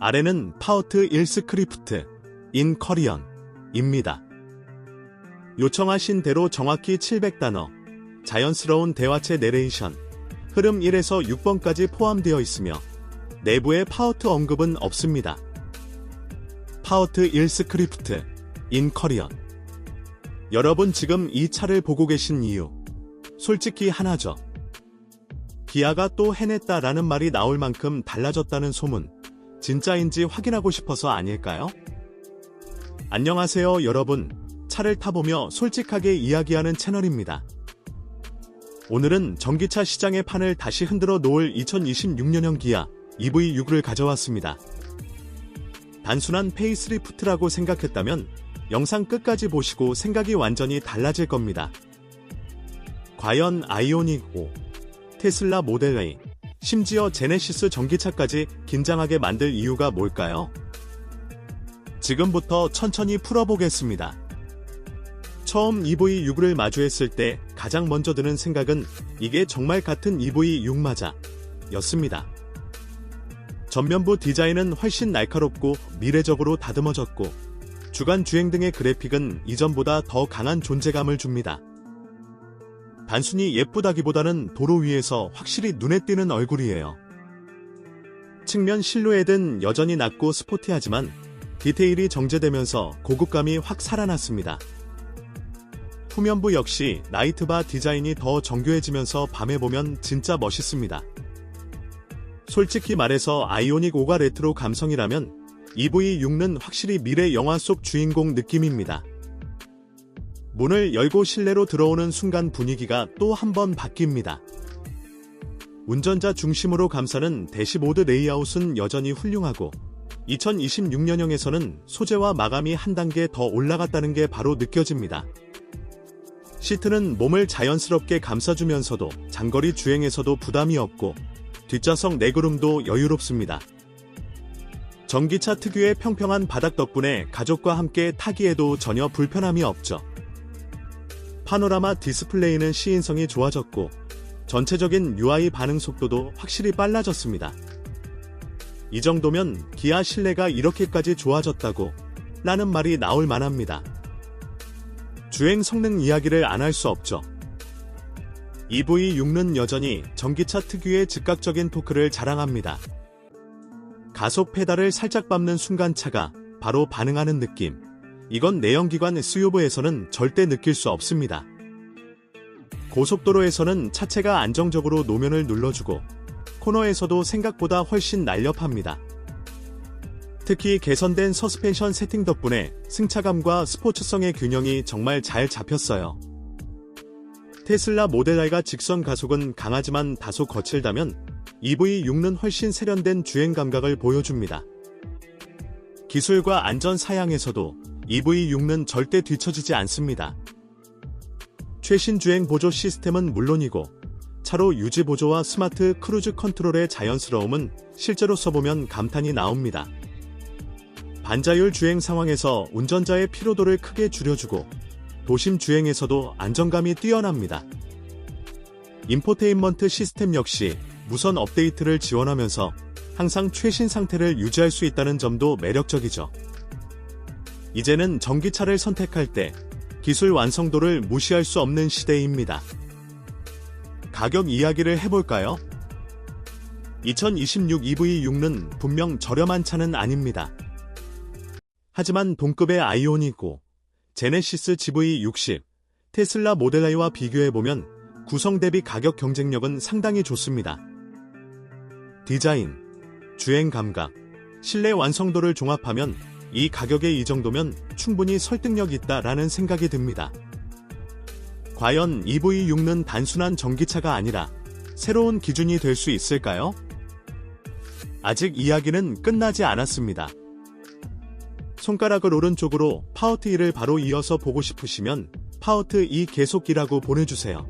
아래는 파워트 1 스크리프트 인 커리언 입니다. 요청하신 대로 정확히 700단어, 자연스러운 대화체 내레이션, 흐름 1에서 6번까지 포함되어 있으며 내부의 파워트 언급은 없습니다. 파워트 1 스크리프트 인 커리언 여러분 지금 이 차를 보고 계신 이유 솔직히 하나죠. 기아가 또 해냈다라는 말이 나올 만큼 달라졌다는 소문 진짜인지 확인하고 싶어서 아닐까요? 안녕하세요 여러분 차를 타보며 솔직하게 이야기하는 채널입니다. 오늘은 전기차 시장의 판을 다시 흔들어 놓을 2026년형 기아 EV6를 가져왔습니다. 단순한 페이스리프트라고 생각했다면 영상 끝까지 보시고 생각이 완전히 달라질 겁니다. 과연 아이오닉 5, 테슬라 모델 A, 심지어 제네시스 전기차까지 긴장하게 만들 이유가 뭘까요? 지금부터 천천히 풀어보겠습니다. 처음 EV6를 마주했을 때 가장 먼저 드는 생각은 이게 정말 같은 EV6 맞아 였습니다. 전면부 디자인은 훨씬 날카롭고 미래적으로 다듬어졌고 주간 주행 등의 그래픽은 이전보다 더 강한 존재감을 줍니다. 단순히 예쁘다기보다는 도로 위에서 확실히 눈에 띄는 얼굴이에요. 측면 실루엣은 여전히 낮고 스포티하지만 디테일이 정제되면서 고급감이 확 살아났습니다. 후면부 역시 나이트바 디자인이 더 정교해지면서 밤에 보면 진짜 멋있습니다. 솔직히 말해서 아이오닉 5가 레트로 감성이라면 EV6는 확실히 미래 영화 속 주인공 느낌입니다. 문을 열고 실내로 들어오는 순간 분위기가 또 한 번 바뀝니다. 운전자 중심으로 감싸는 대시보드 레이아웃은 여전히 훌륭하고 2026년형에서는 소재와 마감이 한 단계 더 올라갔다는 게 바로 느껴집니다. 시트는 몸을 자연스럽게 감싸주면서도 장거리 주행에서도 부담이 없고 뒷좌석 내구름도 여유롭습니다. 전기차 특유의 평평한 바닥 덕분에 가족과 함께 타기에도 전혀 불편함이 없죠. 파노라마 디스플레이는 시인성이 좋아졌고 전체적인 UI 반응 속도도 확실히 빨라졌습니다. 이 정도면 기아 실내가 이렇게까지 좋아졌다고 라는 말이 나올 만합니다. 주행 성능 이야기를 안 할 수 없죠. EV6는 여전히 전기차 특유의 즉각적인 토크를 자랑합니다. 가속 페달을 살짝 밟는 순간 차가 바로 반응하는 느낌. 이건 내연기관 SUV에서는 절대 느낄 수 없습니다. 고속도로에서는 차체가 안정적으로 노면을 눌러주고 코너에서도 생각보다 훨씬 날렵합니다. 특히 개선된 서스펜션 세팅 덕분에 승차감과 스포츠성의 균형이 정말 잘 잡혔어요. 테슬라 모델 I가 직선 가속은 강하지만 다소 거칠다면 EV6는 훨씬 세련된 주행 감각을 보여줍니다. 기술과 안전 사양에서도 EV6는 절대 뒤처지지 않습니다. 최신 주행 보조 시스템은 물론이고 차로 유지 보조와 스마트 크루즈 컨트롤의 자연스러움은 실제로 써보면 감탄이 나옵니다. 반자율 주행 상황에서 운전자의 피로도를 크게 줄여주고 도심 주행에서도 안정감이 뛰어납니다. 인포테인먼트 시스템 역시 무선 업데이트를 지원하면서 항상 최신 상태를 유지할 수 있다는 점도 매력적이죠. 이제는 전기차를 선택할 때 기술 완성도를 무시할 수 없는 시대입니다. 가격 이야기를 해볼까요? 2026 EV6는 분명 저렴한 차는 아닙니다. 하지만 동급의 아이오닉 5, 제네시스 GV60, 테슬라 모델 I와 비교해보면 구성 대비 가격 경쟁력은 상당히 좋습니다. 디자인, 주행 감각, 실내 완성도를 종합하면 이 가격에 이 정도면 충분히 설득력 있다라는 생각이 듭니다. 과연 EV6는 단순한 전기차가 아니라 새로운 기준이 될 수 있을까요? 아직 이야기는 끝나지 않았습니다. 손가락을 오른쪽으로 파워트 2를 바로 이어서 보고 싶으시면 파워트 2 계속기라고 보내주세요.